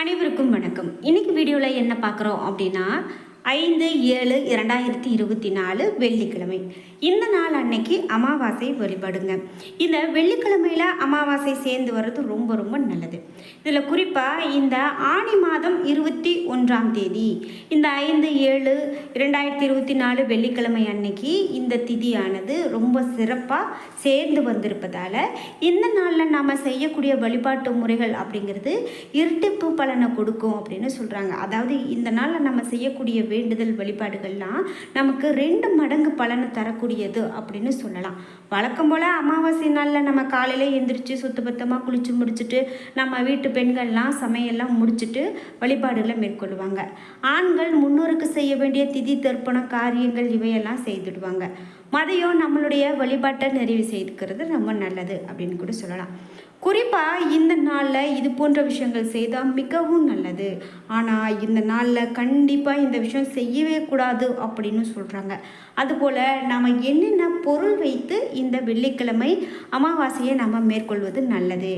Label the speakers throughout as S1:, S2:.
S1: அனைவருக்கும் வணக்கம். இன்னைக்கு வீடியோவில் என்ன பார்க்குறோம் அப்படின்னா ஐந்து ஏழு இரண்டாயிரத்தி இருபத்தி நாலு வெள்ளிக்கிழமை. இந்த நாள் அன்னைக்கு அமாவாசை வழிபடுங்க. இந்த வெள்ளிக்கிழமையில் அமாவாசை சேர்ந்து வர்றது ரொம்ப ரொம்ப நல்லது. இதில் குறிப்பாக இந்த ஆணி மாதம் இருபத்தி ஒன்றாம் தேதி இந்த ஐந்து ஏழு இரண்டாயிரத்தி இருபத்தி நாலு வெள்ளிக்கிழமை அன்னைக்கு இந்த திதியானது ரொம்ப சிறப்பாக சேர்ந்து வந்திருப்பதால் இந்த நாளில் நாம் செய்யக்கூடிய வழிபாட்டு முறைகள் அப்படிங்கிறது இரட்டிப்பு பலனை கொடுக்கும் அப்படின்னு சொல்கிறாங்க அதாவது இந்த நாளில் நம்ம செய்யக்கூடிய வேண்டுதல் வழிபாடுகள்லாம் நமக்கு ரெண்டு மடங்கு பலனை தரக்கூடிய கூடியது அப்படின்னு சொல்லலாம். வழக்கம் போல் அமாவாசை நாளில் நம்ம காலையில் எந்திரிச்சு சுத்தபத்தமாக குளித்து முடிச்சுட்டு நம்ம வீட்டு பெண்கள்லாம் சமையல்லாம் முடிச்சுட்டு வழிபாடுகளை மேற்கொள்வாங்க. ஆண்கள் முன்னோருக்கு செய்ய வேண்டிய திதி தர்ப்பண காரியங்கள் இவையெல்லாம் செய்துடுவாங்க. மதியம் நம்மளுடைய வழிபாட்டை நிறைவு செய்துக்கிறது ரொம்ப நல்லது அப்படின்னு கூட சொல்லலாம். குறிப்பாக இந்த நாளில் இது போன்ற விஷயங்கள் செய்தால் மிகவும் நல்லது. ஆனால் இந்த நாளில் கண்டிப்பாக இந்த விஷயம் செய்யவே கூடாது அப்படின்னு சொல்கிறாங்க அதுபோல் நாம் என்னென்ன பொருள் வைத்து இந்த வெள்ளிக்கிழமை அமாவாசையை நம்ம மேற்கொள்வது நல்லது?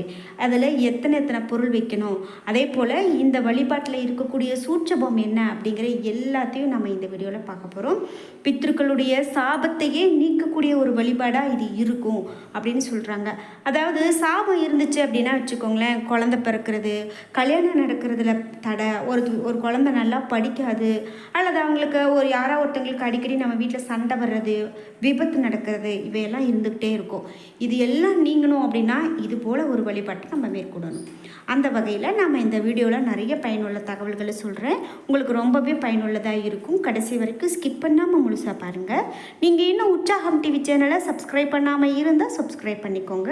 S1: அதில் எத்தனை எத்தனை பொருள் வைக்கணும்? அதே போல் இந்த வழிபாட்டில் இருக்கக்கூடிய சூட்சபம் என்ன அப்படிங்கிற எல்லாத்தையும் நம்ம இந்த வீடியோவில் பார்க்க போகிறோம் பித்ருக்களுடைய சாபத்தையே நீக்கக்கூடிய ஒரு வழிபாடாக இது இருக்கும் அப்படின்னு சொல்கிறாங்க அதாவது சாபம் இருந்துச்சு அப்படின்னா வச்சுக்கோங்களேன் குழந்த பிறக்கிறது கல்யாணம் நடக்கிறதுல தடை ஒரு ஒரு குழந்த நல்லா படிக்காது அல்லது அவங்களுக்கு ஒரு யாரோ ஒருத்தங்களுக்கு அடிக்கடி நம்ம வீட்டில் சண்டை வர்றது விபத்து நடக்கிறது இவையெல்லாம் இருந்துக்கிட்டே இருக்கும். இது எல்லாம் நீங்கணும் அப்படின்னா இது போல் ஒரு வழிபாட்டை நம்ம மேற்கொள்ளணும். அந்த வகையில் நம்ம இந்த வீடியோவில் நிறைய பயனுள்ள தகவல்களை சொல்கிறேன் உங்களுக்கு ரொம்பவே பயனுள்ளதாக இருக்கும். கடைசி வரைக்கும் ஸ்கிப் பண்ணாமல் முழுசாக பாருங்கள் நீங்கள் இன்னும் உற்சாகம் டிவி சேனலை சப்ஸ்கிரைப் பண்ணாமல் இருந்தால் சப்ஸ்கிரைப் பண்ணிக்கோங்க.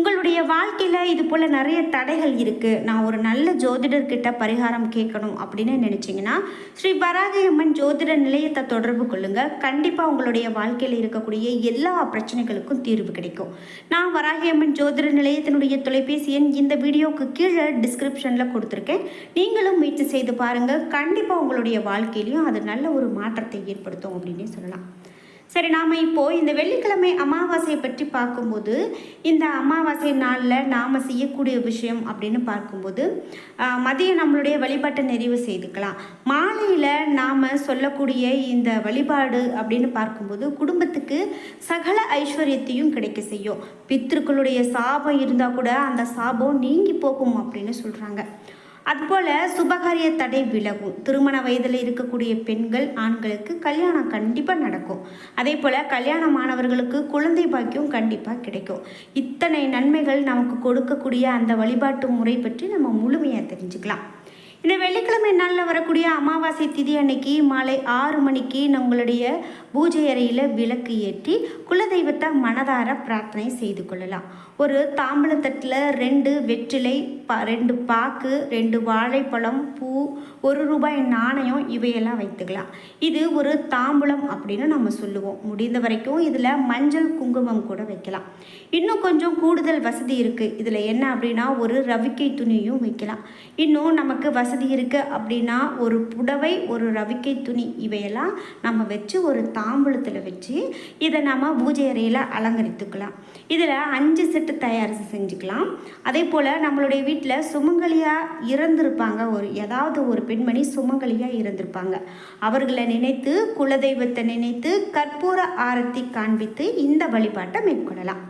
S1: உங்களுடைய வாழ்க்கையில் இது போல் நிறைய தடைகள் இருக்குது நான் ஒரு நல்ல ஜோதிடர்கிட்ட பரிகாரம் கேட்கணும் அப்படின்னு நினச்சிங்கன்னா ஸ்ரீ வராகி அம்மன் ஜோதிட நிலையத்தை தொடர்பு கொள்ளுங்கள் கண்டிப்பாக உங்களுடைய வாழ்க்கையில் இருக்கக்கூடிய எல்லா பிரச்சனைகளுக்கும் தீர்வு கிடைக்கும். நான் வராகி அம்மன் ஜோதிட நிலையத்தினுடைய தொலைபேசி எண் இந்த வீடியோவுக்கு கீழே டிஸ்கிரிப்ஷனில் கொடுத்துருக்கேன். நீங்களும் முயற்சி செய்து பாருங்கள் கண்டிப்பாக உங்களுடைய வாழ்க்கையிலையும் அது நல்ல ஒரு மாற்றத்தை ஏற்படுத்தும் அப்படின்னே சொல்லலாம். சரி நாம் இப்போது இந்த வெள்ளிக்கிழமை அமாவாசையை பற்றி பார்க்கும்போது இந்த அமாவாசை நாளில் நாம் செய்யக்கூடிய விஷயம் அப்படின்னு பார்க்கும்போது மதியம் நம்மளுடைய வழிபாட்டை நிறைவு செய்துக்கலாம். மாலையில் நாம் சொல்லக்கூடிய இந்த வழிபாடு அப்படின்னு பார்க்கும்போது குடும்பத்துக்கு சகல ஐஸ்வர்யத்தையும் கிடைக்க செய்யும். பித்திருக்களுடைய சாபம் இருந்தால் கூட அந்த சாபம் நீங்கி போகும் அப்படின்னு சொல்கிறாங்க அதுபோல் சுபகாரிய தடை விலகும். திருமண வயதில் இருக்கக்கூடிய பெண்கள் ஆண்களுக்கு கல்யாணம் கண்டிப்பாக நடக்கும். அதே போல் கல்யாணமானவர்களுக்கு குழந்தை பாக்கியம் கண்டிப்பாக கிடைக்கும். இத்தனை நன்மைகள் நமக்கு கொடுக்கக்கூடிய அந்த வழிபாட்டு முறை பற்றி நம்ம முழுமையாக தெரிஞ்சுக்கலாம். இந்த வெள்ளிக்கிழமை நாளில் வரக்கூடிய அமாவாசை திதி அன்னைக்கு மாலை ஆறு மணிக்கு நம்மளுடைய பூஜை அறையில் விளக்கு ஏற்றி குலதெய்வத்தை மனதார பிரார்த்தனை செய்து கொள்ளலாம். ஒரு தாம்பழத்தட்டில் ரெண்டு வெற்றிலை ப ரெண்டு பாக்கு ரெண்டு வாழைப்பழம் பூ ஒரு ரூபாய் நாணயம் இவையெல்லாம் வைத்துக்கலாம். இது ஒரு தாம்பூலம் அப்படின்னு நம்ம சொல்லுவோம். முடிந்த வரைக்கும் இதில் மஞ்சள் குங்குமம் கூட வைக்கலாம். இன்னும் கொஞ்சம் கூடுதல் வசதி இருக்குது இதில் என்ன அப்படின்னா ஒரு ரவிக்கை துணியும் வைக்கலாம். இன்னும் நமக்கு வசதி இருக்குது அப்படின்னா ஒரு புடவை ஒரு ரவிக்கை துணி இவையெல்லாம் நம்ம வச்சு ஒரு தாம்பூலத்தில் வச்சு இதை நம்ம பூஜை அறையில் அலங்கரித்துக்கலாம். இதில் அஞ்சு செட்டு தயார் செஞ்சுக்கலாம். அதே போல் நம்மளுடைய வீட்டில் சுமங்கலியாக இறந்திருப்பாங்க. ஒரு ஏதாவது ஒரு பெண்மணி சுமங்கலியாக இறந்திருப்பாங்க. அவர்களை நினைத்து குலதெய்வத்தை நினைத்து கற்பூர ஆரத்தி காண்பித்து இந்த வழிபாட்டை மேற்கொள்ளலாம்.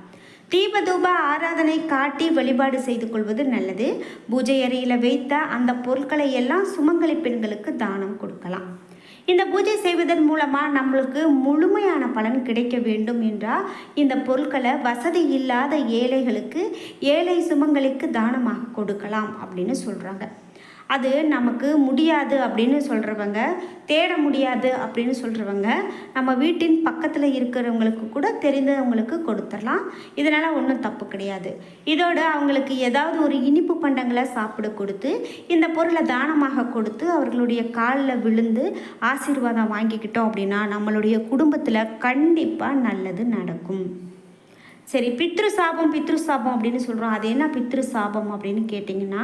S1: தீபதூப ஆராதனை காட்டி வழிபாடு செய்து கொள்வது நல்லது. பூஜை அறையில் வைத்த அந்த பொருட்களை எல்லாம் சுமங்கலி பெண்களுக்கு தானம் கொடுக்கலாம். இந்த பூஜை செய்வதன் மூலமாக நம்மளுக்கு முழுமையான பலன் கிடைக்க வேண்டும் என்றால் இந்த பொருட்களை வசதி இல்லாத ஏழைகளுக்கு ஏழை சுமங்களுக்கு தானமாக கொடுக்கலாம் அப்படின்னு சொல்கிறாங்க அது நமக்கு முடியாது அப்படின்னு சொல்கிறவங்க தேட முடியாது அப்படின்னு சொல்கிறவங்க நம்ம வீட்டின் பக்கத்தில் இருக்கிறவங்களுக்கு கூட தெரிந்தவங்களுக்கு கொடுத்துடலாம். இதனால் ஒன்றும் தப்பு கிடையாது. இதோடு அவங்களுக்கு ஏதாவது ஒரு இனிப்பு பண்டங்களை சாப்பிட கொடுத்து இந்த பொருளை தானமாக கொடுத்து அவர்களுடைய காலில் விழுந்து ஆசீர்வாதம் வாங்கிக்கிட்டோம் அப்படின்னா நம்மளுடைய குடும்பத்தில் கண்டிப்பாக நல்லது நடக்கும். சரி பித்ரு சாபம் பித்ரு சாபம் அப்படின்னு சொல்கிறோம் அது என்ன பித்ரு சாபம் அப்படின்னு கேட்டிங்கன்னா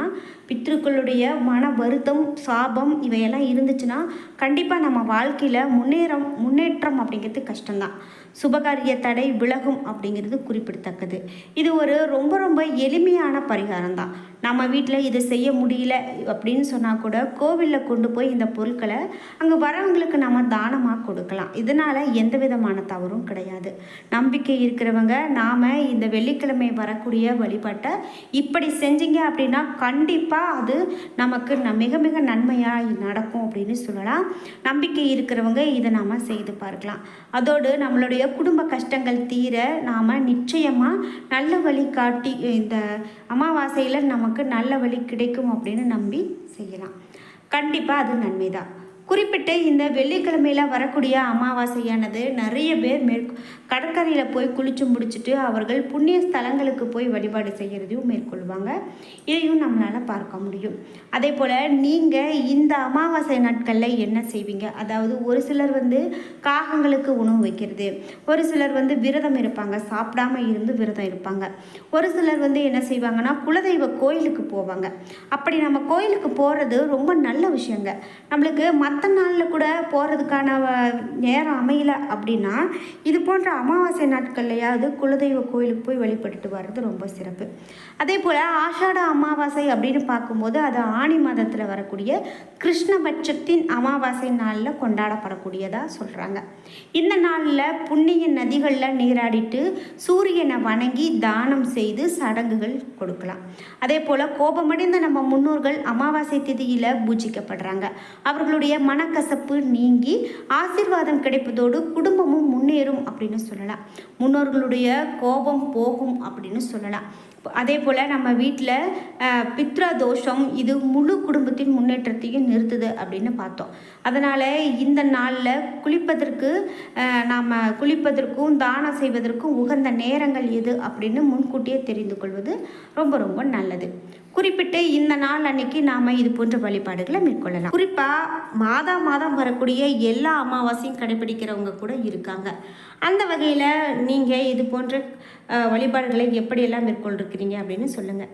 S1: பித்ருக்களுடைய மன வருத்தம் சாபம் இவையெல்லாம் இருந்துச்சுன்னா கண்டிப்பாக நம்ம வாழ்க்கையில் முன்னேறம் முன்னேற்றம் அப்படிங்கிறது கஷ்டம்தான். சுபகாரிய தடை விலகும் அப்படிங்கிறது குறிப்பிடத்தக்கது. இது ஒரு ரொம்ப ரொம்ப எளிமையான பரிகாரம் தான் நம்ம வீட்டில் இதை செய்ய முடியல அப்படின்னு சொன்னால் கூட கோவிலில் கொண்டு போய் இந்த பொருட்களை அங்கே வரவங்களுக்கு நம்ம தானமாக கொடுக்கலாம். இதனால் எந்த விதமான தவறும் கிடையாது. நம்பிக்கை இருக்கிறவங்க நாம் இந்த வெள்ளிக்கிழமை வரக்கூடிய வழிபாட்டை இப்படி செஞ்சீங்க அப்படின்னா கண்டிப்பாக அது நமக்கு மிக மிக நன்மையாக நடக்கும் அப்படின்னு சொல்லலாம். நம்பிக்கை இருக்கிறவங்க இதை நாம் செய்து பார்க்கலாம். அதோடு நம்மளுடைய குடும்ப கஷ்டங்கள் தீர நாம் நிச்சயமாக நல்ல வழி காட்டி இந்த அமாவாசையில் நமக்கு நமக்கு நல்ல வழி கிடைக்கும் அப்படின்னு நம்பி செய்யலாம். கண்டிப்பாக அது நன்மை தான் குறிப்பிட்டு இந்த வெள்ளிக்கிழமையில் வரக்கூடிய அமாவாசையானது நிறைய பேர் மேற் கடற்கரையில் போய் குளிச்சு முடிச்சுட்டு அவர்கள் புண்ணிய ஸ்தலங்களுக்கு போய் வழிபாடு செய்கிறதையும் மேற்கொள்வாங்க. இதையும் நம்மளால் பார்க்க முடியும். அதே போல் நீங்கள் இந்த அமாவாசை நாட்களில் என்ன செய்வீங்க? அதாவது ஒரு சிலர் வந்து காகங்களுக்கு உணவு வைக்கிறது. ஒரு சிலர் வந்து விரதம் இருப்பாங்க. சாப்பிடாம இருந்து விரதம் இருப்பாங்க. ஒரு சிலர் வந்து என்ன செய்வாங்கன்னா குலதெய்வ கோயிலுக்கு போவாங்க. அப்படி நம்ம கோயிலுக்கு போகிறது ரொம்ப நல்ல விஷயங்க. நம்மளுக்கு மற்ற நாளில் கூட போகிறதுக்கான நேரம் அமையல அப்படின்னா இது போன்ற அமாவாசை நாட்கள்லையாவது குலதெய்வ கோயிலுக்கு போய் வழிபட்டுட்டு வர்றது ரொம்ப சிறப்பு. அதே போல் ஆஷாட அமாவாசை அப்படின்னு பார்க்கும்போது அது ஆணி மாதத்தில் வரக்கூடிய கிருஷ்ணபட்சத்தின் அமாவாசை நாளில் கொண்டாடப்படக்கூடியதாக சொல்கிறாங்க இந்த நாளில் புண்ணிய நதிகளில் நீராடிட்டு சூரியனை வணங்கி தானம் செய்து சடங்குகள் கொடுக்கலாம். அதே போல் கோபமடைந்த நம்ம முன்னோர்கள் அமாவாசை திதியில் பூஜிக்கப்படுறாங்க. அவர்களுடைய மனக்கசப்பு நீங்கி ஆசிர்வாதம் கிடைப்பதோடு குடும்பமும் முன்னேறும் அப்படின்னு சொல்லலாம். முன்னோர்களுடைய கோபம் போகும் அப்படின்னு சொல்லலாம். அதே போல் நம்ம வீட்டில் பித்ரா தோஷம் இது முழு குடும்பத்தின் முன்னேற்றத்தையும் நிறுத்துது அப்படின்னு பார்த்தோம். அதனால் இந்த நாளில் குளிப்பதற்கு நாம் குளிப்பதற்கும் தானம் செய்வதற்கும் உகந்த நேரங்கள் எது அப்படின்னு முன்கூட்டியே தெரிந்து கொள்வது ரொம்ப ரொம்ப நல்லது. குறிப்பிட்டு இந்த நாள் அன்னைக்கு நாம் இது போன்ற வழிபாடுகளை மேற்கொள்ளலாம். குறிப்பாக மாதா மாதம் வரக்கூடிய எல்லா அமாவாசையும் கடைபிடிக்கிறவங்க கூட இருக்காங்க. அந்த வகையில் நீங்கள் இது போன்ற வழிபாடுகளை எப்படியெல்லாம் மேற்கொண்டிருக்கிறீங்க அப்படின்னு சொல்லுங்கள்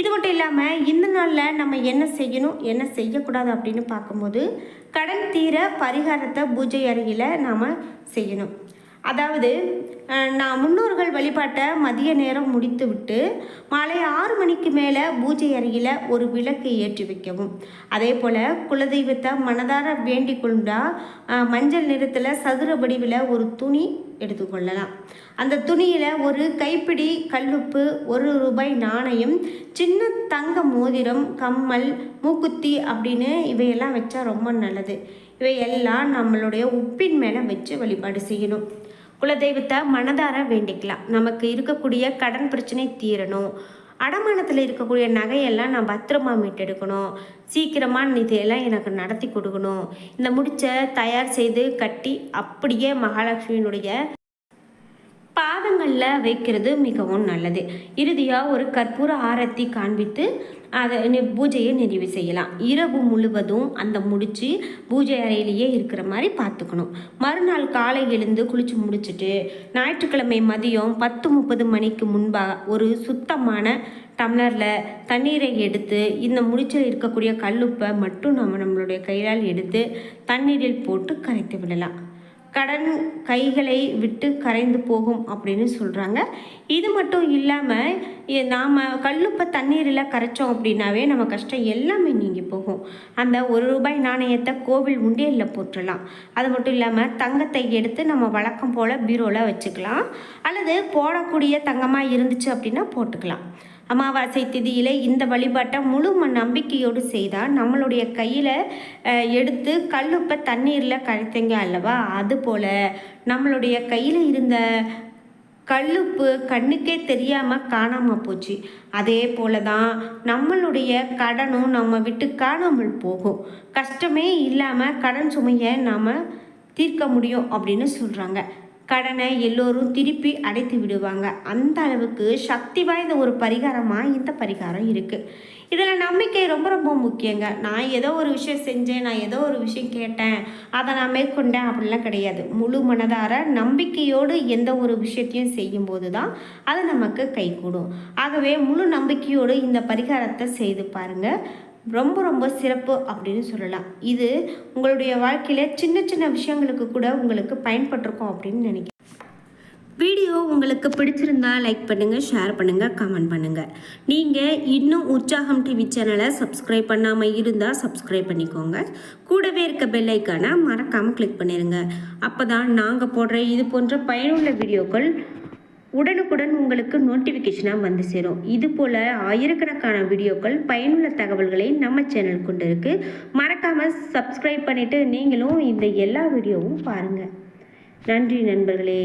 S1: இது மட்டும் இல்லாமல் இந்த நாளில் நம்ம என்ன செய்யணும் என்ன செய்யக்கூடாது அப்படின்னு பார்க்கும்போது கடன் தீர பரிகாரத்தை பூஜை அருகில் நாம் செய்யணும். அதாவது நான் முன்னோர்கள் வழிபாட்டை மதிய நேரம் முடித்து விட்டு மாலை ஆறு மணிக்கு மேலே பூஜை அறையில் ஒரு விளக்கு ஏற்றி வைக்கவும். அதே போல் குலதெய்வத்தை மனதார வேண்டிக் கொண்டா மஞ்சள் நிறத்தில் சதுர வடிவில் ஒரு துணி எடுத்துக்கொள்ளலாம். அந்த துணியில் ஒரு கைப்பிடி கல்லுப்பு ஒரு ரூபாய் நாணயம் சின்ன தங்க மோதிரம் கம்மல் மூக்குத்தி அப்படின்னு இவையெல்லாம் வச்சா ரொம்ப நல்லது. இவையெல்லாம் நம்மளுடைய உப்பின் மேலே வச்சு வழிபாடு செய்யணும். குலதெய்வத்தை மனதார வேண்டிக்கலாம். நமக்கு இருக்கக்கூடிய கடன் பிரச்சனை தீரணும். அடமானத்தில் இருக்கக்கூடிய நகையெல்லாம் நான் பத்திரமா மீட்டெடுக்கணும். சீக்கிரமாக இதையெல்லாம் எனக்கு நடத்தி கொடுக்கணும். இந்த முடிச்சை தயார் செய்து கட்டி அப்படியே மகாலட்சுமியினுடைய பாதங்களில் வைக்கிறது மிகவும் நல்லது. இறுதியாக ஒரு கற்பூர ஆரத்தி காண்பித்து அதை பூஜையை நிறைவு செய்யலாம். இரவு முழுவதும் அந்த முடித்து பூஜை அறையிலேயே இருக்கிற மாதிரி பார்த்துக்கணும். மறுநாள் காலை எழுந்து குளித்து முடிச்சுட்டு ஞாயிற்றுக்கிழமை மதியம் பத்து முப்பது மணிக்கு முன்பாக ஒரு சுத்தமான டம்ளரில் தண்ணீரை எடுத்து இந்த முடிச்சில் இருக்கக்கூடிய கல்லுப்பை மட்டும் நம்ம நம்மளுடைய கையால் எடுத்து தண்ணீரில் போட்டு கரைத்து விடலாம். கடன் கைகளை விட்டு கரைந்து போகும் அப்படின்னு சொல்கிறாங்க இது மட்டும் இல்லாமல் நாம் கல்லுப்பை தண்ணீரில் கரைச்சோம் அப்படின்னாவே நம்ம கஷ்டம் எல்லாமே நீங்கி போகும். அந்த ஒரு ரூபாய் நாணயத்தை கோவில் உண்டியலில் போட்டுடலாம் அது மட்டும் இல்லாமல் தங்கத்தை எடுத்து நம்ம வழக்கம் போல் பீரோவில் வச்சுக்கலாம். அல்லது போடக்கூடிய தங்கமாக இருந்துச்சு அப்படின்னா போட்டுக்கலாம். அமாவாசை திதியில் இந்த வழிபாட்டை முழு ம- நம்பிக்கையோடு செய்தால் நம்மளுடைய கையில் எடுத்து கல்லுப்பை தண்ணீரில் கரைத்தங்க அல்லவா? அதுபோல் நம்மளுடைய கையில் இருந்த கல்லுப்பு கண்ணுக்கே தெரியாமல் காணாமல் போச்சு. அதே போல தான் நம்மளுடைய கடனும் நம்ம விட்டு காணாமல் போகும். கஷ்டமே இல்லாமல் கடன் சுமையை நாம் தீர்க்க முடியும் அப்படின்னு சொல்கிறாங்க கடனை எல்லோரும் திருப்பி அடைத்து விடுவாங்க. அந்த அளவுக்கு சக்தி வாய்ந்த ஒரு பரிகாரமாக இந்த பரிகாரம் இருக்குது இதில் நம்பிக்கை ரொம்ப ரொம்ப முக்கியங்க. நான் ஏதோ ஒரு விஷயம் செஞ்சேன் நான் ஏதோ ஒரு விஷயம் கேட்டேன் அதை நான் மேற்கொண்டேன் அப்படிலாம் கிடையாது. முழு மனதார நம்பிக்கையோடு எந்த ஒரு விஷயத்தையும் செய்யும்போது தான் அது நமக்கு கைகூடும். ஆகவே முழு நம்பிக்கையோடு இந்த பரிகாரத்தை செய்து பாருங்கள் ரொம்ப ரொம்ப சிறப்பு அப்படின்னு சொல்லலாம். இது உங்களுடைய வாழ்க்கையில் சின்ன சின்ன விஷயங்களுக்கு கூட உங்களுக்கு பயன்பட்டிருக்கும் அப்படின்னு நினைக்கிறேன். வீடியோ உங்களுக்கு பிடிச்சிருந்தா லைக் பண்ணுங்கள் ஷேர் பண்ணுங்கள் கமெண்ட் பண்ணுங்கள் நீங்கள் இன்னும் உற்சாகம் டிவி சேனலை சப்ஸ்கிரைப் பண்ணாமல் இருந்தால் சப்ஸ்கிரைப் பண்ணிக்கோங்க. கூடவே இருக்க பெல் ஐக்கானை மறக்காமல் கிளிக் பண்ணிடுங்க அப்போ தான் நாங்கள் போடுற இது போன்ற பயனுள்ள வீடியோக்கள் உடனுக்குடன் உங்களுக்கு நோட்டிஃபிகேஷனாக வந்து சேரும். இது போல் ஆயிரக்கணக்கான வீடியோக்கள் பயனுள்ள தகவல்களை நம்ம சேனல் கொண்டு இருக்குது மறக்காமல் சப்ஸ்கிரைப் பண்ணிவிட்டு நீங்களும் இந்த எல்லா வீடியோவும் பாருங்கள் நன்றி நண்பர்களே.